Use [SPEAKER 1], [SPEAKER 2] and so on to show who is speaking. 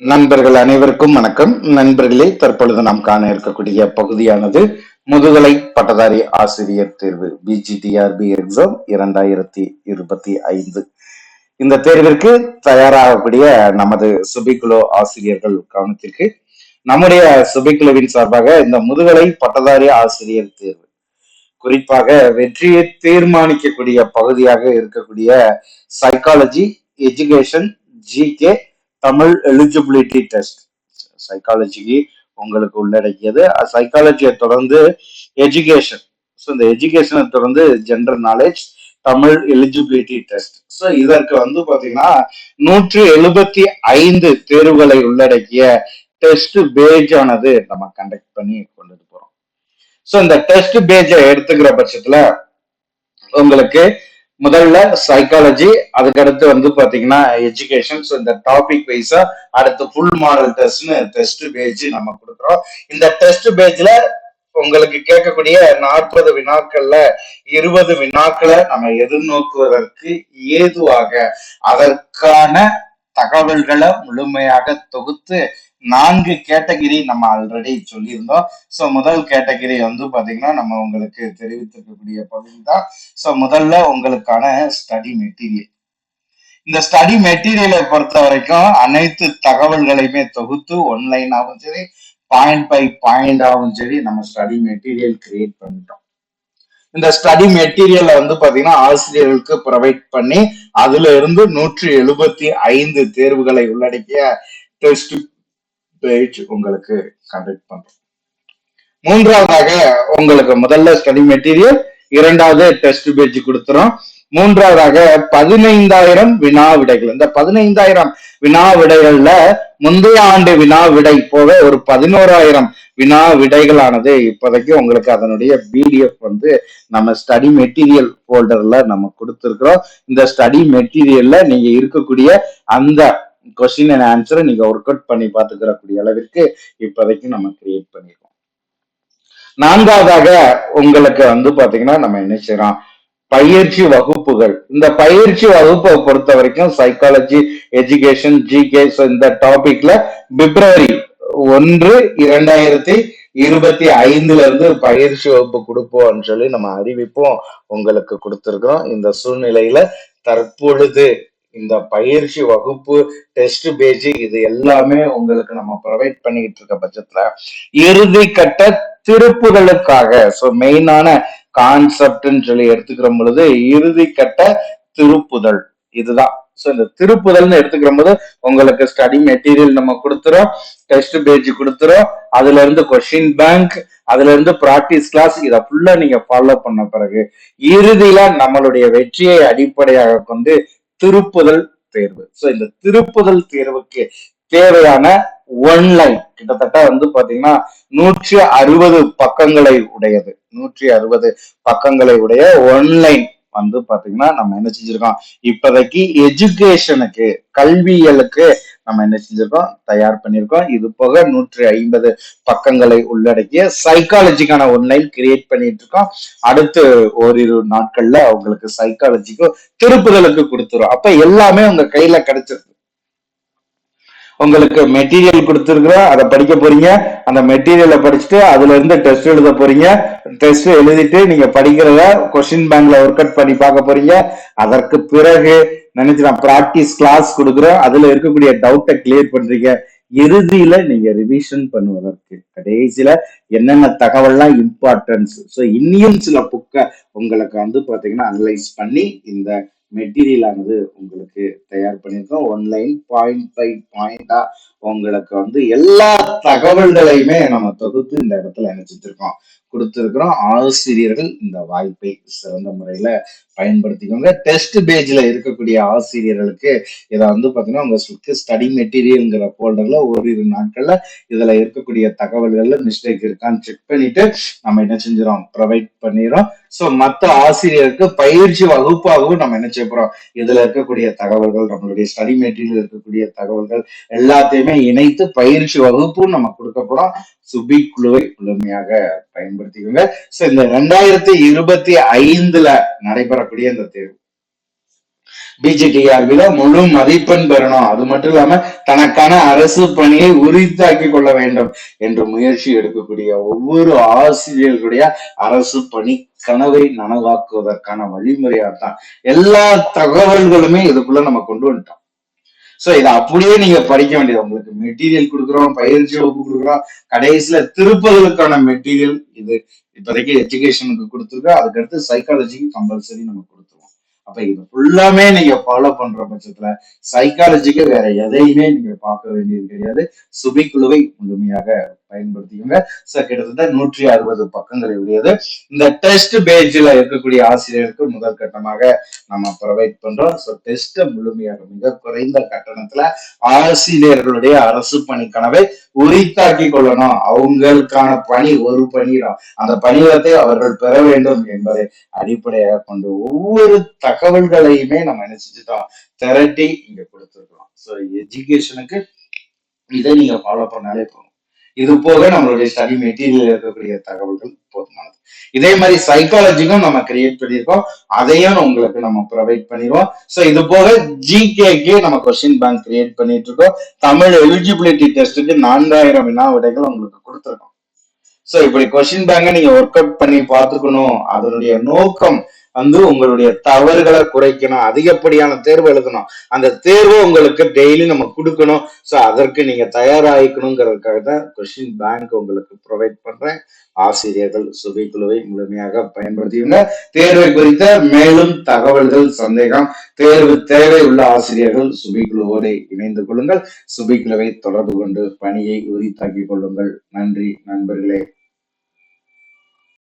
[SPEAKER 1] நண்பர்கள் அனைவருக்கும் வணக்கம். நண்பர்களே தற்பொழுது நாம் காண இருக்கக்கூடிய பகுதியானது முதுகலை பட்டதாரி ஆசிரியர் தேர்வு பிஜிடிஆர்பி எக்ஸாம் இரண்டாயிரத்தி இருபத்தி ஐந்து. இந்த தேர்விற்கு தயாராகக்கூடிய நமது சுபிகுலு ஆசிரியர்கள் கவனத்திற்கு நம்முடைய சுபிக்குழுவின் சார்பாக இந்த முதுகலை பட்டதாரி ஆசிரியர் தேர்வு குறிப்பாக வெற்றியை தீர்மானிக்கக்கூடிய பகுதியாக இருக்கக்கூடிய psychology education GK Tamil eligibility test சைக்காலஜிக்கு உங்களுக்கு உள்ளடக்கியது. சைக்காலஜியை தொடர்ந்து எஜுகேஷன் ஸோ இந்த எஜுகேஷனை தொடர்ந்து general knowledge Tamil eligibility test so இதற்கு வந்து பார்த்தீங்கன்னா நூற்றி எழுபத்தி ஐந்து தேர்வுகளை உள்ளடக்கிய டெஸ்ட் பேஜ் ஆனது நம்ம கண்டக்ட் பண்ணி கொண்டுட்டு போறோம். ஸோ இந்த டெஸ்ட் பேஜை எடுத்துக்கிற பட்சத்துல உங்களுக்கு முதல்ல சைக்காலஜி அதுக்கடுத்து வந்து பாத்தீங்கன்னா எஜுகேஷன் ஸோ இந்த டாபிக் வைஸா அடுத்து ஃபுல் மாடல் டெஸ்ட்னு டெஸ்ட் பேஜ் நம்ம கொடுக்குறோம். இந்த டெஸ்ட் பேஜ்ல உங்களுக்கு கேட்கக்கூடிய நாற்பது வினாக்கள்ல இருபது வினாக்களை நம்ம எதிர்நோக்குவதற்கு ஏதுவாக அதற்கான தகவல்களை முழுமையாக தொகுத்து நான்கு கேட்டகிரி நம்ம ஆல்ரெடி சொல்லியிருந்தோம். ஸோ முதல் கேட்டகிரி வந்து பாத்தீங்கன்னா நம்ம உங்களுக்கு தெரிவித்திருக்கக்கூடிய பகுதி தான். ஸோ முதல்ல உங்களுக்கான ஸ்டடி மெட்டீரியல் இந்த ஸ்டடி மெட்டீரியலை பொறுத்த வரைக்கும் அனைத்து தகவல்களையுமே தொகுத்து ஒன்லைனாகவும் சரி பாயிண்ட் பை பாயிண்டாகவும் சரி நம்ம ஸ்டடி மெட்டீரியல் கிரியேட் பண்ணிட்டோம். இந்த ஸ்டடி மெட்டீரியலை வந்து பாத்தீங்கன்னா ஆசிரியர்களுக்கு ப்ரொவைட் பண்ணி அதுல இருந்து நூற்றி எழுபத்தி ஐந்து தேர்வுகளை உள்ளடக்கிய டெஸ்ட் பேஜ் உங்களுக்கு கண்டக்ட் பண்றோம். மூன்றாவதாக உங்களுக்கு முதல்ல ஸ்டடி மெட்டீரியல் இரண்டாவது டெஸ்ட் பேஜ் கொடுத்துரும் மூன்றாவதாக பதினைந்தாயிரம் வினா விடைகள். இந்த பதினைந்தாயிரம் வினா விடைகள்ல முந்தைய ஆண்டு வினா விடை போக ஒரு பதினோராயிரம் வினா விடைகளானது இப்போதைக்கு உங்களுக்கு அதனுடைய பிடிஎஃப் வந்து நம்ம ஸ்டடி மெட்டீரியல் ஃபோல்டர்ல நம்ம கொடுத்துருக்குறோம். இந்த ஸ்டடி மெட்டீரியல்ல நீங்க இருக்கக்கூடிய அந்த கொஸ்டின் அண்ட் ஆன்சரை நீங்க ஒர்க் அவுட் பண்ணி பார்த்துக்கிறக்கூடிய அளவிற்கு இப்போதைக்கு நம்ம கிரியேட் பண்ணிருக்கோம். நான்காவதாக உங்களுக்கு வந்து பாத்தீங்கன்னா நம்ம என்ன செய்யறோம்? பயிற்சி வகுப்புகள். இந்த பயிற்சி வகுப்பை பொறுத்த வரைக்கும் சைக்காலஜி எஜுகேஷன் ஜிகே இந்த டாபிக்ல பிப்ரவரி ஒன்று இரண்டாயிரத்தி இருபத்தி ஐந்துல இருந்து பயிற்சி வகுப்பு கொடுப்போம்னு சொல்லி நம்ம அறிவிப்போம். உங்களுக்கு கொடுத்துருக்கோம் இந்த சூழ்நிலையில தற்பொழுது இந்த பயிற்சி வகுப்பு டெஸ்ட் பேஜ் இது எல்லாமே உங்களுக்கு நம்ம ப்ரொவைட் பண்ணிக்கிட்டு இருக்க பட்சத்துல இறுதி கட்ட திருப்புகளுக்காக ஸோ மெயினான கான்செப்ட்னு சொல்லி எடுத்துக்கிற பொழுது இறுதி கட்ட திருப்புதல். இதுதான். ஸோ இந்த திருப்புதல்னு எடுத்துக்கிற போது உங்களுக்கு ஸ்டடி மெட்டீரியல் நம்ம கொடுத்துறோம் டெஸ்ட் பேஜ் கொடுத்துறோம் அதுல இருந்து கொஸ்டின் பேங்க் அதுல இருந்து ப்ராக்டிஸ் கிளாஸ் இதை ஃபுல்லா நீங்க ஃபாலோ பண்ண பிறகு இறுதியில நம்மளுடைய வெற்றியை அடிப்படையாக கொண்டு திருப்புதல் தேர்வு. ஸோ இந்த திருப்புதல் தேர்வுக்கு தேவையான ஒன்லைன் கிட்டத்தட்ட வந்து பாத்தீங்கன்னா நூற்றி அறுபது பக்கங்களை உடையது. நூற்றி அறுபது பக்கங்களை உடைய ஒன்லைன் வந்து பாத்தீங்கன்னா நம்ம என்ன செஞ்சிருக்கோம்? இப்போதைக்கு எஜுகேஷனுக்கு கல்வியலுக்கு நம்ம என்ன செஞ்சிருக்கோம்? தயார் பண்ணியிருக்கோம் இது போக நூற்றி ஐம்பது பக்கங்களை உள்ளடக்கிய சைக்காலஜிக்கான ஒன்லைன் கிரியேட் பண்ணிட்டு இருக்கோம் அடுத்து ஓரிரு நாட்கள்ல உங்களுக்கு சைக்காலஜிக்கும் திருப்புதலுக்கு கொடுத்துரும் அப்ப எல்லாமே உங்க கையில கிடைச்சிருக்கு உங்களுக்கு மெட்டீரியல் கொடுத்துருக்குறோம். அதை படிக்க போறீங்க. அந்த மெட்டீரியலை படிச்சுட்டு அதுல இருந்து டெஸ்ட் எழுத போறீங்க. டெஸ்ட் எழுதிட்டு நீங்க படிக்கிறத கொஸ்டின் பேங்க்ல ஒர்க் அவுட் பண்ணி பார்க்க போறீங்க. அதற்கு பிறகு நினைச்சு நான் ப்ராக்டிஸ் கிளாஸ் கொடுக்குறோம். அதுல இருக்கக்கூடிய டவுட்டை கிளியர் பண்றீங்க. இறுதியில நீங்க ரிவிஷன் பண்ணுவதற்கு கடைசியில என்னென்ன தகவல்லாம் இம்பார்ட்டன்ஸ் ஸோ இன்னியும் சில புக்கை உங்களுக்கு வந்து பாத்தீங்கன்னா அனலைஸ் பண்ணி இந்த மெட்டீரியல் ஆனது உங்களுக்கு தயார் பண்ணியிருக்கோம். ஒன்லைன் பாயிண்ட் பை பாயிண்டா உங்களுக்கு வந்து எல்லா தகவல்களையுமே நம்ம தொகுத்து இந்த இடத்துல நினைச்சிருக்கோம் கொடுத்துருக்கிறோம். ஆசிரியர்கள் இந்த வாய்ப்பை சிறந்த முறையில பயன்படுத்திக்கோங்க. டெஸ்ட் பேஜ்ல இருக்கக்கூடிய ஆசிரியர்களுக்கு இதை வந்து பாத்தீங்கன்னா உங்களுக்கு ஸ்டடி மெட்டீரியல்ங்கிற போல்டர்ல ஓரிரு நாட்கள்ல இதுல இருக்கக்கூடிய தகவல்கள்ல மிஸ்டேக் இருக்கான்னு செக் பண்ணிட்டு நம்ம என்ன செஞ்சிடும் ப்ரொவைட் பண்ணிடுறோம். சோ மத்த ஆசிரியருக்கு பயிற்சி வகுப்பாகவும் நம்ம என்ன இதுல இருக்கக்கூடிய தகவல்கள் நம்மளுடைய ஸ்டடி மெட்டீரியல் இருக்கக்கூடிய தகவல்கள் எல்லாத்தையுமே இணைத்து பயிற்சி வகுப்பும் நம்ம கொடுக்க போறோம். சுபி குழுவை முழுமையாக பயன்படுத்திக்கோங்க. சோ இந்த ரெண்டாயிரத்தி இருபத்தி ஐந்துல நடைபெறக்கூடிய இந்த தேர்வு. பிஜிடிஆர்பில முழு மதிப்பெண் பெறணும். அது மட்டும் இல்லாம தனக்கான அரசு பணியை உரித்தாக்கி கொள்ள வேண்டும் என்று முயற்சி எடுக்கக்கூடிய ஒவ்வொரு ஆசிரியர்களுடைய அரசு பணி கனவை நனவாக்குவதற்கான வழிமுறையாகத்தான் எல்லா தகவல்களுமே இதுக்குள்ள நம்ம கொண்டு வந்துட்டோம். சோ இதை அப்படியே நீங்க படிக்க வேண்டியது. உங்களுக்கு மெட்டீரியல் கொடுக்குறோம் பயிற்சி வகுப்பு கொடுக்குறோம். கடைசியில திருப்பதற்கான மெட்டீரியல் இது. இப்போதைக்கு எஜுகேஷனுக்கு கொடுத்துருக்கோம். அதுக்கடுத்து சைக்காலஜிக்கு கம்பல்சரி நம்ம கொடுத்துருவோம். அப்ப இது ஃபுல்லாமே நீங்க ஃபாலோ பண்ற பட்சத்துல சைக்காலஜிக்கு வேற எதையுமே நீங்க பார்க்க வேண்டியது கிடையாது. சுபிக்குழுவை முழுமையாக பயன்படுத்திக்கோங்க. சோ கிட்டத்தட்ட நூற்றி அறுபது பக்கங்களை உடையது. இந்த டெஸ்ட் பேஜ்ல இருக்கக்கூடிய ஆசிரியருக்கு முதல் கட்டமாக நம்ம ப்ரொவைட் பண்றோம். ஸோ டெஸ்ட்டை முழுமையாக மிக குறைந்த கட்டணத்துல ஆசிரியர்களுடைய அரசு பணி கனவை உரித்தாக்கி கொள்ளணும். அவங்களுக்கான பணி ஒரு பணியிடம். அந்த பணியிடத்தை அவர்கள் பெற வேண்டும் என்பதை அடிப்படையாக கொண்டு ஒவ்வொரு தகவல்களையுமே நம்ம என்ன திரட்டி இங்க கொடுத்துருக்கோம் ஸோ எஜுகேஷனுக்கு இதை நீங்க ஃபாலோ பண்ணாலே போதும். இது போக நம்மளுடைய ஸ்டடி மெட்டீரியல் இருக்கக்கூடிய தகவல்கள் போதுமானது. இதே மாதிரி சைக்காலஜிக்கும் நம்ம கிரியேட் பண்ணியிருக்கோம் அதையும் உங்களுக்கு நம்ம ப்ரொவைட் பண்ணிடுவோம் ஸோ இது போக ஜிகேக்கு நம்ம கொஸ்டின் பேங்க் கிரியேட் பண்ணிட்டு இருக்கோம் தமிழ் எலிஜிபிலிட்டி டெஸ்ட்டுக்கு நான்காயிரம் வினா விடைகள் உங்களுக்கு கொடுத்துருக்கோம். ஸோ இப்படி கொஸ்டின் பேங்கை நீங்க ஒர்க் அவுட் பண்ணி பார்த்துக்கணும். அதனுடைய நோக்கம் வந்து உங்களுடைய தவறுகளை குறைக்கணும். அதிகப்படியான தேர்வு எழுதணும். அந்த தேர்வை உங்களுக்கு டெய்லி நம்ம கொடுக்கணும். ஸோ அதற்கு நீங்க தயாராகிக்கணுங்கிறதுக்காக தான் கொஸ்டின் பேங்க் உங்களுக்கு ப்ரொவைட் பண்றேன். ஆசிரியர்கள் சுபைக்குழுவை முழுமையாக பயன்படுத்தியுள்ள தேர்வை குறித்த மேலும் தகவல்கள் சந்தேகம் தேர்வு தேவை உள்ள ஆசிரியர்கள் சுபிக்குழுவோடு இணைந்து கொள்ளுங்கள். சுபிக்குழுவை தொடர்பு கொண்டு பணியை உரித்தாக்கிக் கொள்ளுங்கள். நன்றி நண்பர்களே.